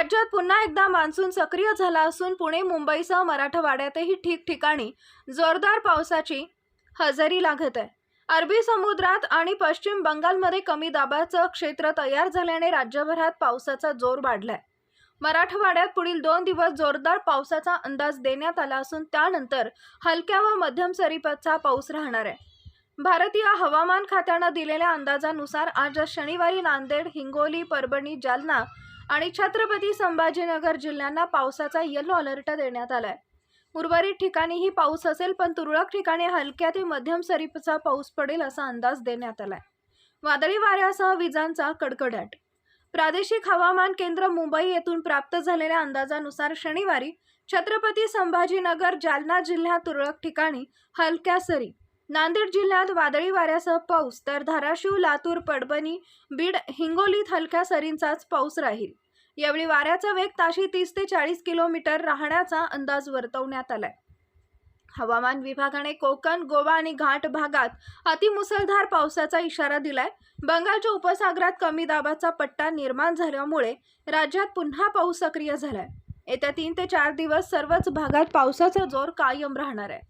राज्यात पुन्हा एकदा मान्सून सक्रिय झाला असून पुणे मुंबईसह मराठवाड्यातही ठिकठिकाणी जोरदार पावसाची हजेरी लागत आहे. अरबी समुद्रात आणि पश्चिम बंगालमध्ये कमी दाबाचं क्षेत्र तयार झाल्याने राज्यभरात पावसाचा जोर वाढलाय. मराठवाड्यात पुढील दोन दिवस जोरदार पावसाचा अंदाज देण्यात आला असून त्यानंतर हलक्या व मध्यम सरीपाचा पाऊस राहणार आहे. भारतीय हवामान खात्यानं दिलेल्या अंदाजानुसार आज शनिवारी नांदेड हिंगोली परभणी जालना आणि छत्रपती संभाजीनगर जिल्ह्यांना पावसाचा येलो अलर्ट देण्यात आलाय. उर्वरित ठिकाणीही पाऊस असेल पण तुरळक ठिकाणी हलक्या ते मध्यम सरीपचा पाऊस पडेल असा अंदाज देण्यात आलाय. वादळी वाऱ्यासह विजांचा कडकडाट. प्रादेशिक हवामान केंद्र मुंबई येथून प्राप्त झालेल्या अंदाजानुसार शनिवारी छत्रपती संभाजीनगर जालना जिल्ह्यात तुरळक ठिकाणी हलक्या सरी नांदेड जिल्ह्यात वादळी वाऱ्यासह पाऊस तर धाराशिव लातूर परभणी बीड हिंगोलीत हलक्या सरींचाच पाऊस राहील. यावेळी वाऱ्याचा वेग ताशी तीस ते चाळीस किलोमीटर राहण्याचा अंदाज वर्तवण्यात आलाय. हवामान विभागाने कोकण गोवा आणि घाट भागात अतिमुसळधार पावसाचा इशारा दिलाय. बंगालच्या उपसागरात कमी दाबाचा पट्टा निर्माण झाल्यामुळे राज्यात पुन्हा पाऊस सक्रिय झालाय. येत्या तीन ते चार दिवस सर्वच भागात पावसाचा जोर कायम राहणार आहे.